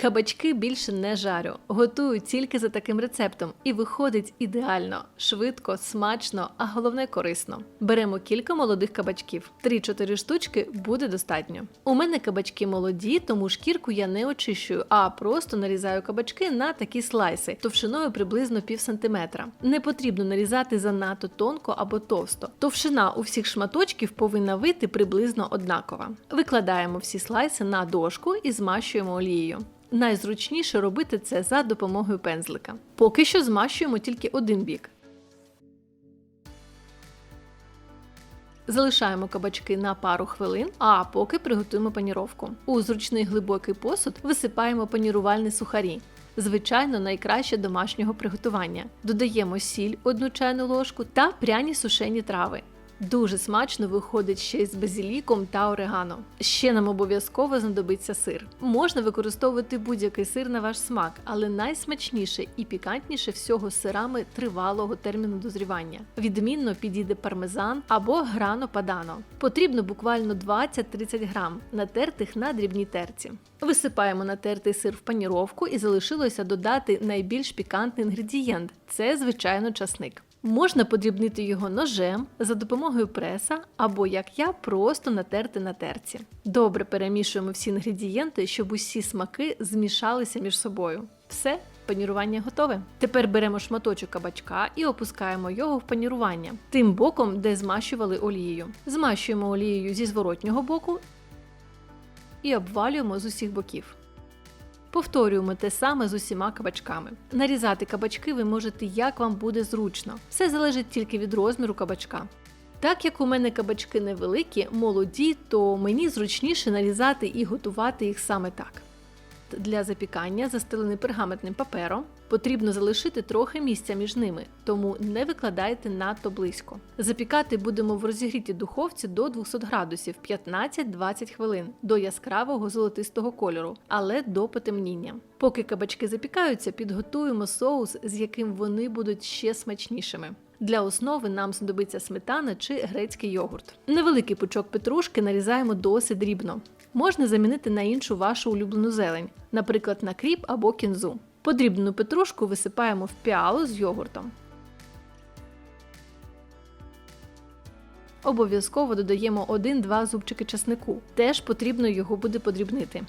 Кабачки більше не жарю, готую тільки за таким рецептом і виходить ідеально, швидко, смачно, а головне корисно. Беремо кілька молодих кабачків, 3-4 штучки буде достатньо. У мене кабачки молоді, тому шкірку я не очищую, а просто нарізаю кабачки на такі слайси, товщиною приблизно пів сантиметра. Не потрібно нарізати занадто тонко або товсто. Товщина у всіх шматочків повинна вийти приблизно однакова. Викладаємо всі слайси на дошку і змащуємо олією. Найзручніше робити це за допомогою пензлика. Поки що змащуємо тільки один бік. Залишаємо кабачки на пару хвилин, а поки приготуємо паніровку. У зручний глибокий посуд висипаємо панірувальні сухарі. Звичайно, найкраще домашнього приготування. Додаємо сіль одну чайну ложку та пряні сушені трави. Дуже смачно виходить ще й з базіліком та орегано. Ще нам обов'язково знадобиться сир. Можна використовувати будь-який сир на ваш смак, але найсмачніше і пікантніше всього сирами тривалого терміну дозрівання. Відмінно підійде пармезан або грано падано. Потрібно буквально 20-30 грам, натертих на дрібній терці. Висипаємо натертий сир в паніровку і залишилося додати найбільш пікантний інгредієнт це, звичайно, часник. Можна подрібнити його ножем за допомогою преса або, як я, просто натерти на терці. Добре перемішуємо всі інгредієнти, щоб усі смаки змішалися між собою. Все, панірування готове. Тепер беремо шматочок кабачка і опускаємо його в панірування, тим боком, де змащували олією. Змащуємо олією зі зворотнього боку і обвалюємо з усіх боків. Повторюємо те саме з усіма кабачками. Нарізати кабачки ви можете як вам буде зручно. Все залежить тільки від розміру кабачка. Так як у мене кабачки невеликі, молоді, то мені зручніше нарізати і готувати їх саме так. Для запікання, застелений пергаментним папером, потрібно залишити трохи місця між ними, тому не викладайте надто близько. Запікати будемо в розігрітій духовці до 200 градусів 15-20 хвилин до яскравого золотистого кольору, але до потемніння. Поки кабачки запікаються, підготуємо соус, з яким вони будуть ще смачнішими. Для основи нам знадобиться сметана чи грецький йогурт. Невеликий пучок петрушки нарізаємо досить дрібно. Можна замінити на іншу вашу улюблену зелень, наприклад, на кріп або кінзу. Подрібну петрушку висипаємо в піалу з йогуртом. Обов'язково додаємо 1-2 зубчики часнику. Теж потрібно його буде подрібнити.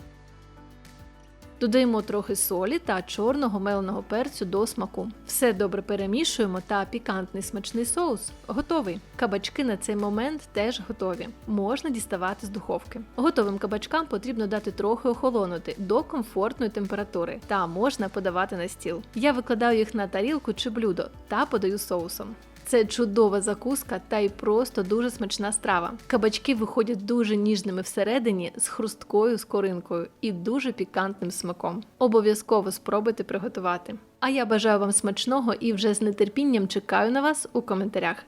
Додаємо трохи солі та чорного меленого перцю до смаку. Все добре перемішуємо та пікантний смачний соус готовий. Кабачки на цей момент теж готові. Можна діставати з духовки. Готовим кабачкам потрібно дати трохи охолонути до комфортної температури та можна подавати на стіл. Я викладаю їх на тарілку чи блюдо та подаю соусом. Це чудова закуска та й просто дуже смачна страва. Кабачки виходять дуже ніжними всередині з хрусткою скоринкою і дуже пікантним смаком. Обов'язково спробуйте приготувати. А я бажаю вам смачного і вже з нетерпінням чекаю на вас у коментарях.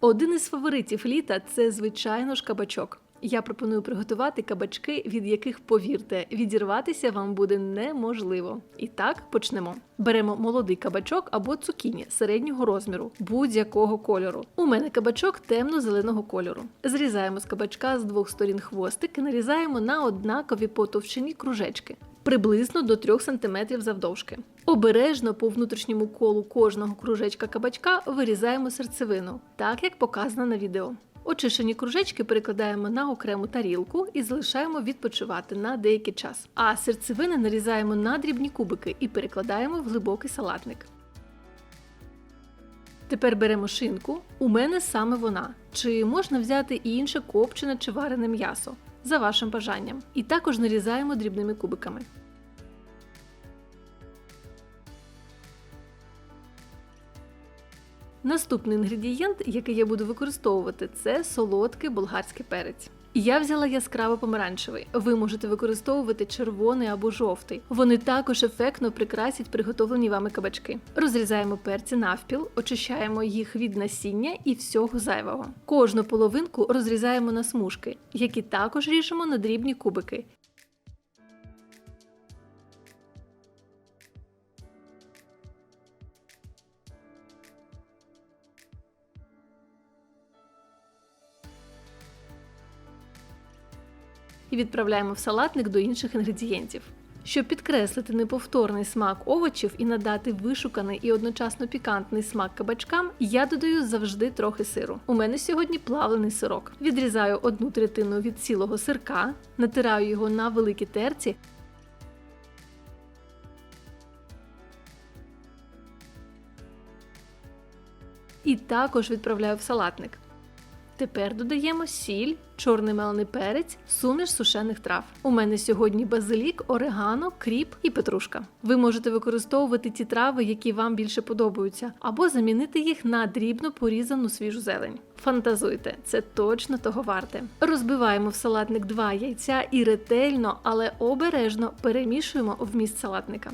Один із фаворитів літа це, звичайно ж, кабачок. Я пропоную приготувати кабачки, від яких, повірте, відірватися вам буде неможливо. І так почнемо. Беремо молодий кабачок або цукіні середнього розміру, будь-якого кольору. У мене кабачок темно-зеленого кольору. Зрізаємо з кабачка з двох сторін хвостик і нарізаємо на однакові по товщині кружечки. Приблизно до 3 см завдовжки. Обережно по внутрішньому колу кожного кружечка кабачка вирізаємо серцевину, так як показано на відео. Очищені кружечки перекладаємо на окрему тарілку і залишаємо відпочивати на деякий час. А серцевини нарізаємо на дрібні кубики і перекладаємо в глибокий салатник. Тепер беремо шинку. У мене саме вона. Чи можна взяти і інше копчене чи варене м'ясо за вашим бажанням. І також нарізаємо дрібними кубиками. Наступний інгредієнт, який я буду використовувати, це солодкий болгарський перець. Я взяла яскраво помаранчевий. Ви можете використовувати червоний або жовтий. Вони також ефектно прикрасять приготовлені вами кабачки. Розрізаємо перці навпіл, очищаємо їх від насіння і всього зайвого. Кожну половинку розрізаємо на смужки, які також ріжемо на дрібні кубики. Відправляємо в салатник до інших інгредієнтів. Щоб підкреслити неповторний смак овочів і надати вишуканий і одночасно пікантний смак кабачкам, я додаю завжди трохи сиру. У мене сьогодні плавлений сирок. Відрізаю одну третину від цілого сирка, натираю його на великій терці. І також відправляю в салатник. Тепер додаємо сіль, чорний мелений перець, суміш сушених трав. У мене сьогодні базилік, орегано, кріп і петрушка. Ви можете використовувати ті трави, які вам більше подобаються, або замінити їх на дрібно порізану свіжу зелень. Фантазуйте, це точно того варте. Розбиваємо в салатник два яйця і ретельно, але обережно перемішуємо вміст салатника.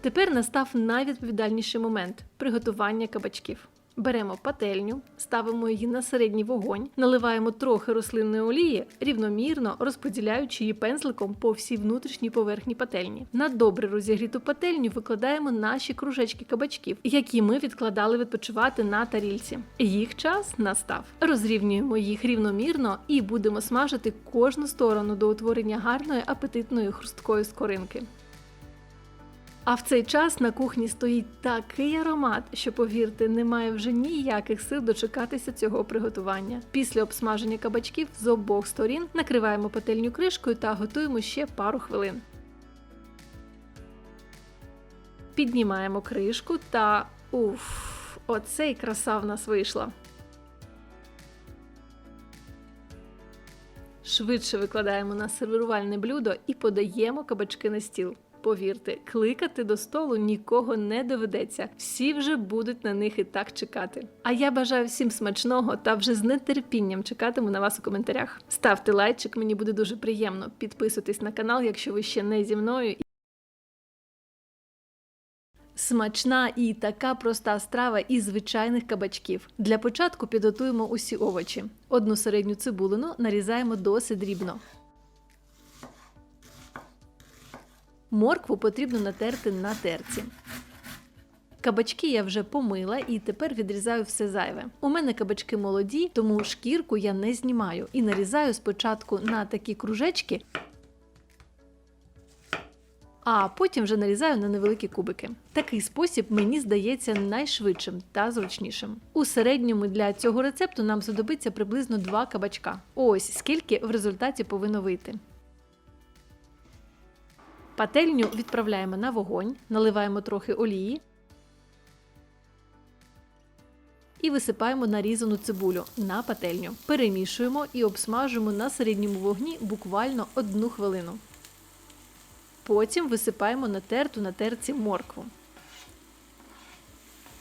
Тепер настав найвідповідальніший момент приготування кабачків. Беремо пательню, ставимо її на середній вогонь, наливаємо трохи рослинної олії, рівномірно розподіляючи її пензликом по всій внутрішній поверхні пательні. На добре розігріту пательню викладаємо наші кружечки кабачків, які ми відкладали відпочивати на тарільці. Їх час настав. Розрівнюємо їх рівномірно і будемо смажити кожну сторону до утворення гарної апетитної хрусткої скоринки. А в цей час на кухні стоїть такий аромат, що, повірте, немає вже ніяких сил дочекатися цього приготування. Після обсмаження кабачків з обох сторін накриваємо пательню кришкою та готуємо ще пару хвилин. Піднімаємо кришку та уф, оце і краса в нас вийшла. Швидше викладаємо на сервірувальне блюдо і подаємо кабачки на стіл. Повірте, кликати до столу нікого не доведеться, всі вже будуть на них і так чекати. А я бажаю всім смачного та вже з нетерпінням чекатиму на вас у коментарях. Ставте лайчик, мені буде дуже приємно. Підписуйтесь на канал, якщо ви ще не зі мною. Смачна і така проста страва із звичайних кабачків. Для початку підготуємо усі овочі. Одну середню цибулину нарізаємо досить дрібно. Моркву потрібно натерти на терці. Кабачки я вже помила і тепер відрізаю все зайве. У мене кабачки молоді, тому шкірку я не знімаю і нарізаю спочатку на такі кружечки, а потім вже нарізаю на невеликі кубики. Такий спосіб мені здається найшвидшим та зручнішим. У середньому для цього рецепту нам знадобиться приблизно 2 кабачка. Ось скільки в результаті повинно вийти. Пательню відправляємо на вогонь, наливаємо трохи олії і висипаємо нарізану цибулю на пательню. Перемішуємо і обсмажуємо на середньому вогні буквально одну хвилину. Потім висипаємо натерту на терці моркву.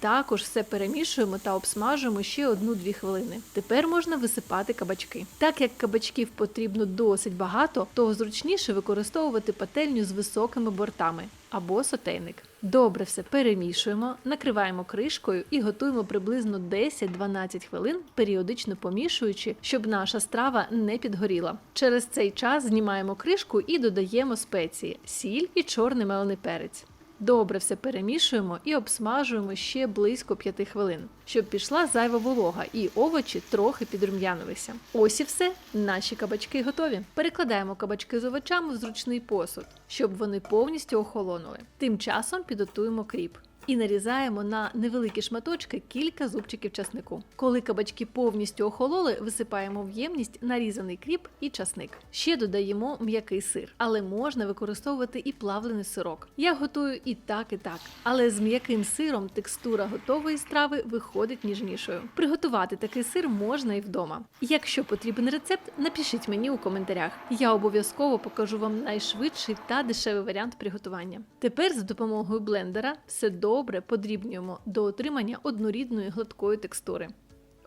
Також все перемішуємо та обсмажуємо ще 1-2 хвилини. Тепер можна висипати кабачки. Так як кабачків потрібно досить багато, то зручніше використовувати пательню з високими бортами або сотейник. Добре все перемішуємо, накриваємо кришкою і готуємо приблизно 10-12 хвилин, періодично помішуючи, щоб наша страва не підгоріла. Через цей час знімаємо кришку і додаємо спеції: сіль і чорний мелений перець. Добре все перемішуємо і обсмажуємо ще близько 5 хвилин, щоб пішла зайва волога і овочі трохи підрум'янилися. Ось і все, наші кабачки готові. Перекладаємо кабачки з овочами в зручний посуд, щоб вони повністю охолонули. Тим часом підготуємо кріп. І нарізаємо на невеликі шматочки кілька зубчиків часнику. Коли кабачки повністю охололи, висипаємо в ємність нарізаний кріп і часник. Ще додаємо м'який сир, але можна використовувати і плавлений сирок. Я готую і так, і так. Але з м'яким сиром текстура готової страви виходить ніжнішою. Приготувати такий сир можна і вдома. Якщо потрібен рецепт, напишіть мені у коментарях. Я обов'язково покажу вам найшвидший та дешевий варіант приготування. Тепер за допомогою блендера все добре добре подрібнюємо до отримання однорідної гладкої текстури.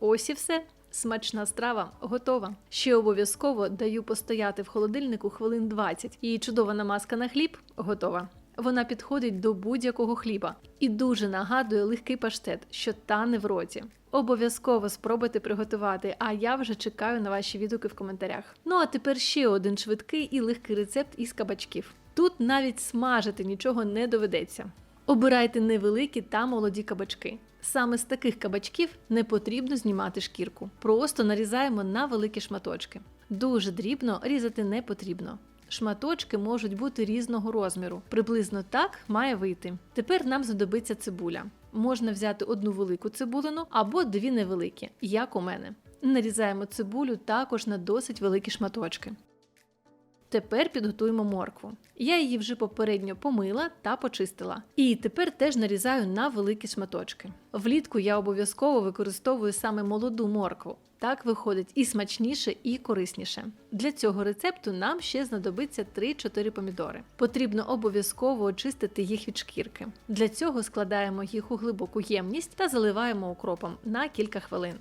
Ось і все. Смачна страва готова. Ще обов'язково даю постояти в холодильнику хвилин 20. І чудова намазка на хліб готова. Вона підходить до будь-якого хліба і дуже нагадує легкий паштет, що тане в роті. Обов'язково спробуйте приготувати, а я вже чекаю на ваші відгуки в коментарях. Ну а тепер ще один швидкий і легкий рецепт із кабачків. Тут навіть смажити нічого не доведеться. Обирайте невеликі та молоді кабачки. Саме з таких кабачків не потрібно знімати шкірку. Просто нарізаємо на великі шматочки. Дуже дрібно різати не потрібно. Шматочки можуть бути різного розміру. Приблизно так має вийти. Тепер нам знадобиться цибуля. Можна взяти одну велику цибулину або дві невеликі, як у мене. Нарізаємо цибулю також на досить великі шматочки. Тепер підготуємо моркву. Я її вже попередньо помила та почистила. І тепер теж нарізаю на великі шматочки. Влітку я обов'язково використовую саме молоду моркву. Так виходить і смачніше, і корисніше. Для цього рецепту нам ще знадобиться 3-4 помідори. Потрібно обов'язково очистити їх від шкірки. Для цього складаємо їх у глибоку ємність та заливаємо окропом на кілька хвилин.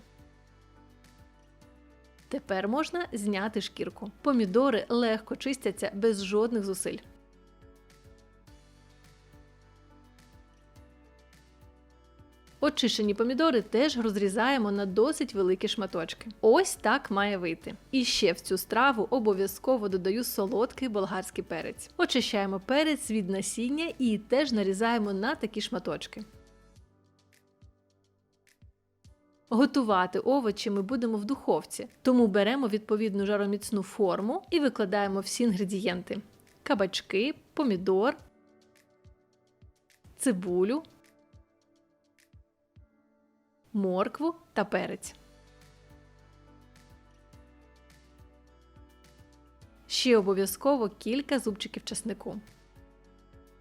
Тепер можна зняти шкірку. Помідори легко чистяться без жодних зусиль. Очищені помідори теж розрізаємо на досить великі шматочки. Ось так має вийти. І ще в цю страву обов'язково додаю солодкий болгарський перець. Очищаємо перець від насіння і теж нарізаємо на такі шматочки. Готувати овочі ми будемо в духовці, тому беремо відповідну жароміцну форму і викладаємо всі інгредієнти: кабачки, помідор, цибулю, моркву та перець. Ще обов'язково кілька зубчиків чеснику.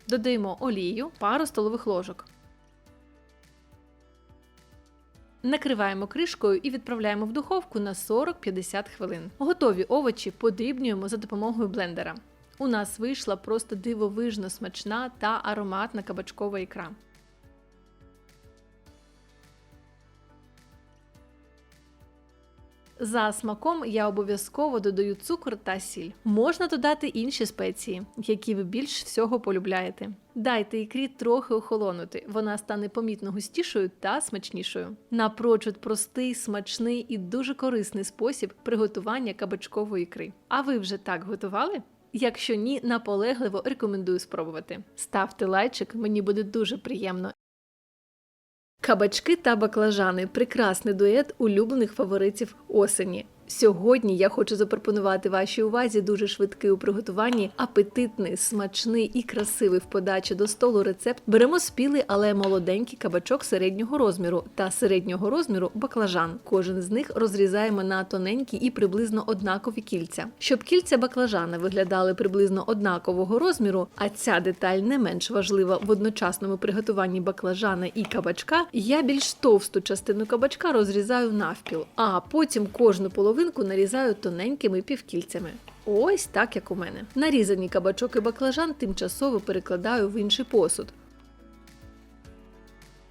Додаємо олію, пару столових ложок. Накриваємо кришкою і відправляємо в духовку на 40-50 хвилин. Готові овочі подрібнюємо за допомогою блендера. У нас вийшла просто дивовижно смачна та ароматна кабачкова ікра. За смаком я обов'язково додаю цукор та сіль. Можна додати інші спеції, які ви більш всього полюбляєте. Дайте ікрі трохи охолонути, вона стане помітно густішою та смачнішою. Напрочуд простий, смачний і дуже корисний спосіб приготування кабачкової ікри. А ви вже так готували? Якщо ні, наполегливо рекомендую спробувати. Ставте лайчик, мені буде дуже приємно. Кабачки та баклажани прекрасний дует улюблених фаворитів осені. Сьогодні я хочу запропонувати вашій увазі дуже швидкий у приготуванні, апетитний, смачний і красивий в подачі до столу рецепт. Беремо спілий, але молоденький кабачок середнього розміру та середнього розміру баклажан. Кожен з них розрізаємо на тоненькі і приблизно однакові кільця. Щоб кільця баклажана виглядали приблизно однакового розміру, а ця деталь не менш важлива в одночасному приготуванні баклажана і кабачка, я більш товсту частину кабачка розрізаю навпіл, а потім кожну половину половинку нарізаю тоненькими півкільцями. Ось так як у мене. Нарізані кабачок і баклажан тимчасово перекладаю в інший посуд.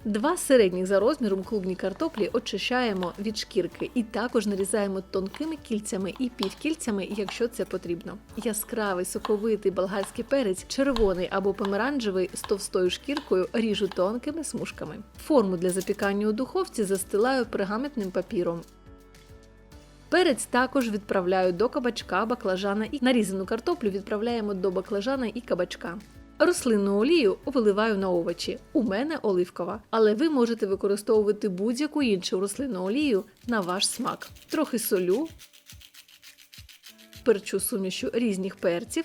Два середніх за розміром клубні картоплі очищаємо від шкірки і також нарізаємо тонкими кільцями і півкільцями, якщо це потрібно. Яскравий соковитий болгарський перець, червоний або помаранчевий з товстою шкіркою ріжу тонкими смужками. Форму для запікання у духовці застилаю пергаментним папіром. Перець також відправляю до кабачка, баклажана і нарізану картоплю відправляємо до баклажана і кабачка. Рослинну олію виливаю на овочі. У мене оливкова, але ви можете використовувати будь-яку іншу рослинну олію на ваш смак. Трохи солю, перчу сумішу різних перців.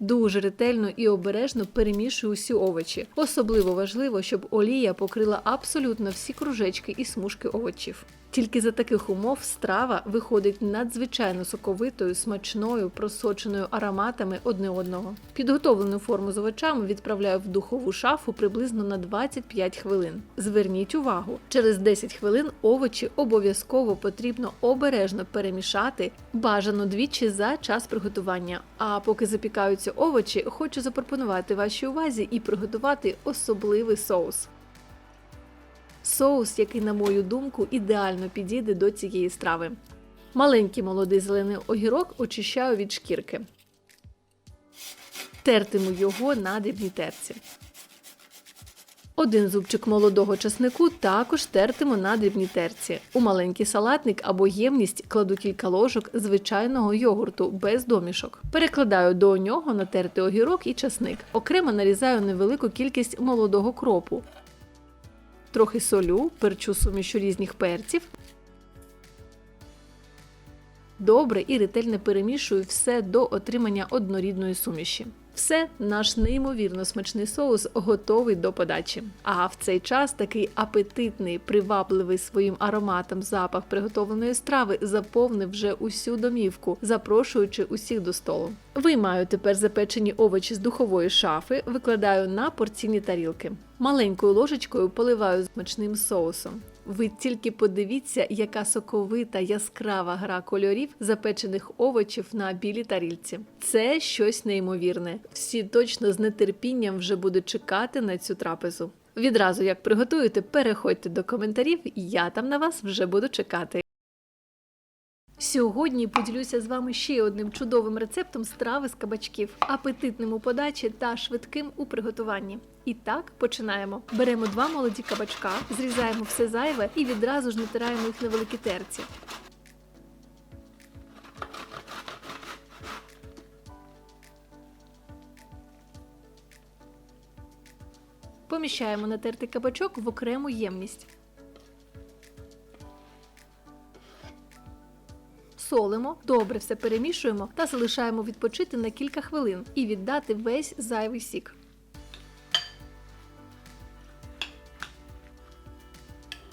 Дуже ретельно і обережно перемішую усі овочі. Особливо важливо, щоб олія покрила абсолютно всі кружечки і смужки овочів. Тільки за таких умов страва виходить надзвичайно соковитою, смачною, просоченою ароматами одне одного. Підготовлену форму з овочами відправляю в духову шафу приблизно на 25 хвилин. Зверніть увагу, через 10 хвилин овочі обов'язково потрібно обережно перемішати, бажано двічі за час приготування. А поки запікаються овочі, хочу запропонувати вашій увазі і приготувати особливий соус. Соус, який, на мою думку, ідеально підійде до цієї страви. Маленький молодий зелений огірок очищаю від шкірки. Тертиму його на дрібній терці. Один зубчик молодого часнику також тертиму на дрібній терці. У маленький салатник або ємність кладу кілька ложок звичайного йогурту без домішок. Перекладаю до нього натертий огірок і часник. Окремо нарізаю невелику кількість молодого кропу трохи солю, перчу сумішу різних перців. Добре і ретельно перемішую все до отримання однорідної суміші. Все, наш неймовірно смачний соус готовий до подачі. А в цей час такий апетитний, привабливий своїм ароматом запах приготовленої страви заповнив вже усю домівку, запрошуючи усіх до столу. Виймаю тепер запечені овочі з духової шафи, викладаю на порційні тарілки. Маленькою ложечкою поливаю смачним соусом. Ви тільки подивіться, яка соковита яскрава гра кольорів запечених овочів на білій тарілці. Це щось неймовірне. Всі точно з нетерпінням вже будуть чекати на цю трапезу. Відразу як приготуєте, переходьте до коментарів, я там на вас вже буду чекати. Сьогодні поділюся з вами ще одним чудовим рецептом страви з кабачків, апетитним у подачі та швидким у приготуванні. І так починаємо. Беремо два молоді кабачка, зрізаємо все зайве і відразу ж натираємо їх на великі терці. Поміщаємо натертий кабачок в окрему ємність. Солимо, добре все перемішуємо та залишаємо відпочити на кілька хвилин і віддати весь зайвий сік.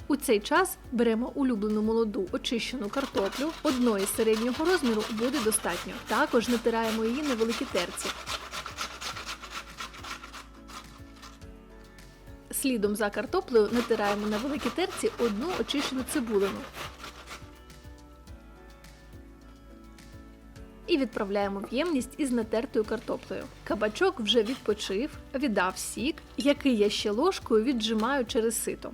У цей час беремо улюблену молоду очищену картоплю, одної середнього розміру буде достатньо. Також натираємо її на великі терці. Слідом за картоплею натираємо на великі терці одну очищену цибулину. І відправляємо в ємність із натертою картоплею. Кабачок вже відпочив, віддав сік, який я ще ложкою віджимаю через сито.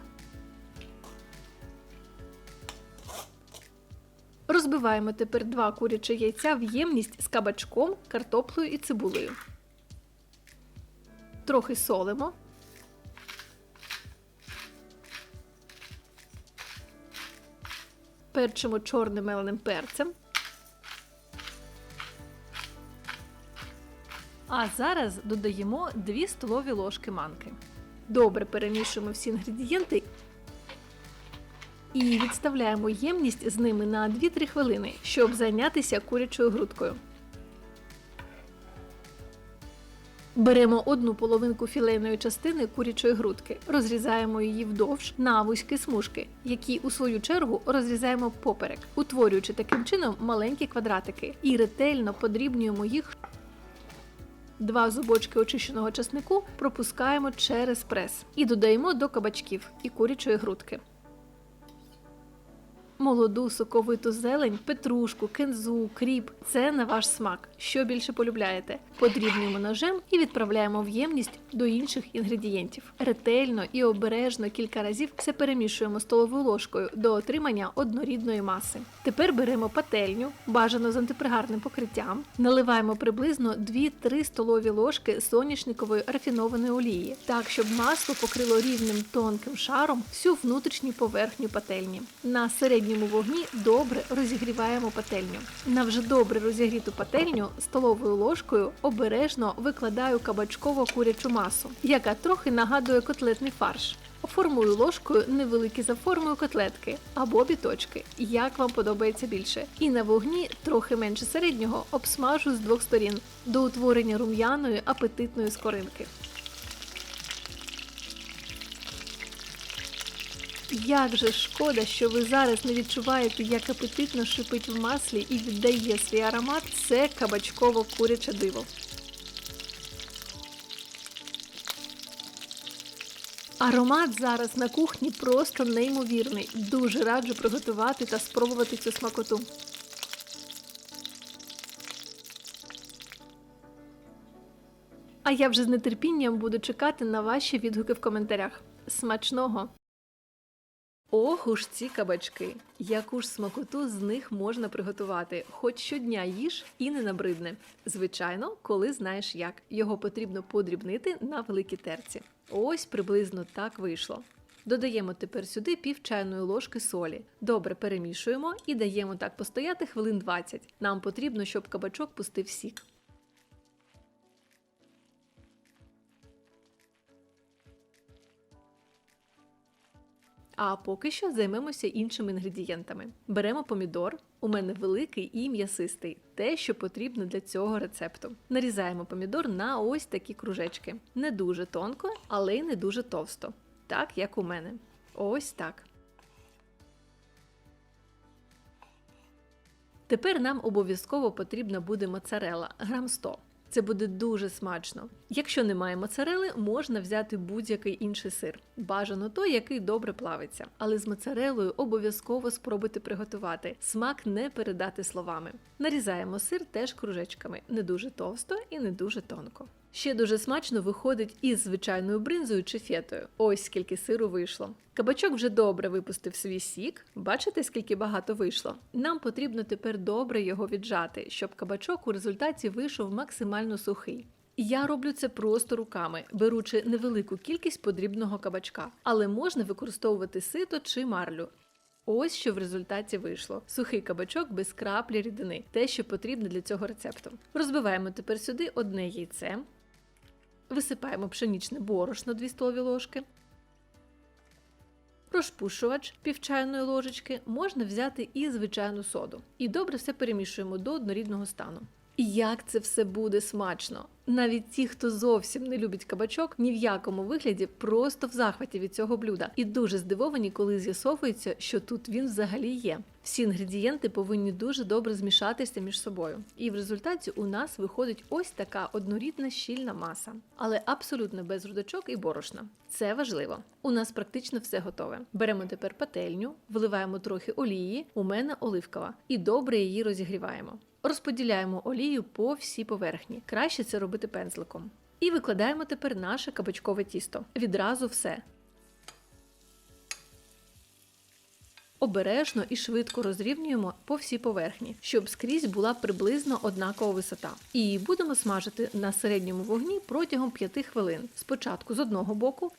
Розбиваємо тепер два курячі яйця в ємність з кабачком, картоплею і цибулею. Трохи солимо. Перчимо чорним меленим перцем. А зараз додаємо 2 столові ложки манки. Добре перемішуємо всі інгредієнти і відставляємо ємність з ними на 2-3 хвилини, щоб зайнятися курячою грудкою. Беремо одну половинку філейної частини курячої грудки, розрізаємо її вдовж на вузькі смужки, які у свою чергу розрізаємо поперек, утворюючи таким чином маленькі квадратики, і ретельно подрібнюємо їх. Два зубочки очищеного часнику пропускаємо через прес і додаємо до кабачків і курячої грудки. Молоду соковиту зелень, петрушку, кензу, кріп це на ваш смак. Що більше полюбляєте. Подрібнюємо ножем і відправляємо в ємність до інших інгредієнтів. Ретельно і обережно кілька разів все перемішуємо столовою ложкою до отримання однорідної маси. Тепер беремо пательню, бажано з антипригарним покриттям, наливаємо приблизно 2-3 столові ложки соняшникової рафінованої олії, так щоб масло покрило рівним тонким шаром всю внутрішню поверхню пательні. На середньому вогні добре розігріваємо пательню. На вже добре розігріту пательню столовою ложкою обережно викладаю кабачково курячу масу, яка трохи нагадує котлетний фарш. Формую ложкою невеликі за формою котлетки або біточки, як вам подобається більше. І на вогні трохи менше середнього обсмажу з двох сторін до утворення рум'яної апетитної скоринки. Як же шкода, що ви зараз не відчуваєте, як апетитно шипить в маслі і віддає свій аромат це кабачково куряче диво. Аромат зараз на кухні просто неймовірний. Дуже раджу приготувати та спробувати цю смакоту. А я вже з нетерпінням буду чекати на ваші відгуки в коментарях. Смачного! Ох уж ці кабачки! Яку ж смакоту з них можна приготувати? Хоч щодня їж і не набридне. Звичайно, коли знаєш як. Його потрібно подрібнити на великій терці. Ось приблизно так вийшло. Додаємо тепер сюди пів чайної ложки солі. Добре перемішуємо і даємо так постояти хвилин 20. Нам потрібно, щоб кабачок пустив сік. А поки що займемося іншими інгредієнтами. Беремо помідор. У мене великий і м'ясистий, те, що потрібно для цього рецепту. Нарізаємо помідор на ось такі кружечки. Не дуже тонко, але й не дуже товсто. Так, як у мене. Ось так. Тепер нам обов'язково потрібна буде моцарела грам 100. Це буде дуже смачно. Якщо немає моцарели, можна взяти будь-який інший сир. Бажано той, який добре плавиться. Але з моцарелою обов'язково спробуйте приготувати. Смак не передати словами. Нарізаємо сир теж кружечками, не дуже товсто і не дуже тонко. Ще дуже смачно виходить із звичайною бринзою чи фетою. Ось скільки сиру вийшло. Кабачок вже добре випустив свій сік. Бачите, скільки багато вийшло? Нам потрібно тепер добре його віджати, щоб кабачок у результаті вийшов максимально сухий. Я роблю це просто руками, беручи невелику кількість подрібного кабачка, але можна використовувати сито чи марлю. Ось що в результаті вийшло: сухий кабачок без краплі рідини, те, що потрібно для цього рецепту. Розбиваємо тепер сюди одне яйце, висипаємо пшенічне борошно 2 столові ложки. Розпушувач пів чайної ложечки можна взяти і звичайну соду. І добре все перемішуємо до однорідного стану. І як це все буде смачно! Навіть ті, хто зовсім не любить кабачок, ні в якому вигляді просто в захваті від цього блюда, і дуже здивовані, коли з'ясовується, що тут він взагалі є. Всі інгредієнти повинні дуже добре змішатися між собою. І в результаті у нас виходить ось така однорідна щільна маса, але абсолютно без рудочок і борошна. Це важливо. У нас практично все готове. Беремо тепер пательню, вливаємо трохи олії, у мене оливкова, і добре її розігріваємо. Розподіляємо олію по всій поверхні. Краще це робити пензликом. І викладаємо тепер наше кабачкове тісто. Відразу все. Обережно і швидко розрівнюємо по всій поверхні, щоб скрізь була приблизно однакова висота. І будемо смажити на середньому вогні протягом 5 хвилин. Спочатку з одного боку,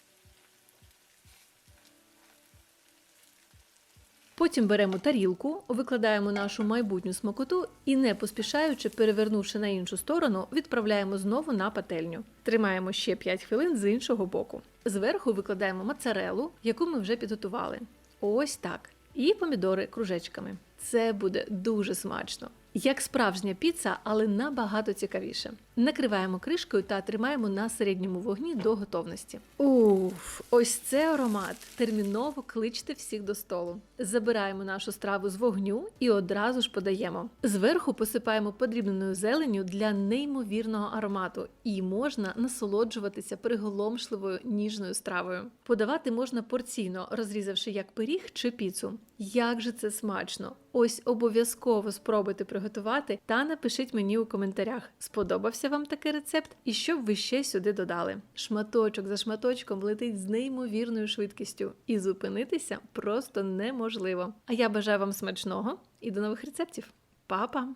Потім беремо тарілку, викладаємо нашу майбутню смакоту і, не поспішаючи, перевернувши на іншу сторону, відправляємо знову на пательню. Тримаємо ще 5 хвилин з іншого боку. Зверху викладаємо моцарелу, яку ми вже підготували. Ось так. І помідори кружечками. Це буде дуже смачно. Як справжня піца, але набагато цікавіше. Накриваємо кришкою та тримаємо на середньому вогні до готовності. Уф, ось це аромат. Терміново кличте всіх до столу. Забираємо нашу страву з вогню і одразу ж подаємо. Зверху посипаємо подрібненою зеленню для неймовірного аромату, і можна насолоджуватися приголомшливою ніжною стравою. Подавати можна порційно, розрізавши як пиріг чи піцу. Як же це смачно! Ось обов'язково спробуйте приготувати та напишіть мені у коментарях, сподобався вам такий рецепт і що б ви ще сюди додали. Шматочок за шматочком летить з неймовірною швидкістю, і зупинитися просто неможливо. А я бажаю вам смачного і до нових рецептів. Па-па!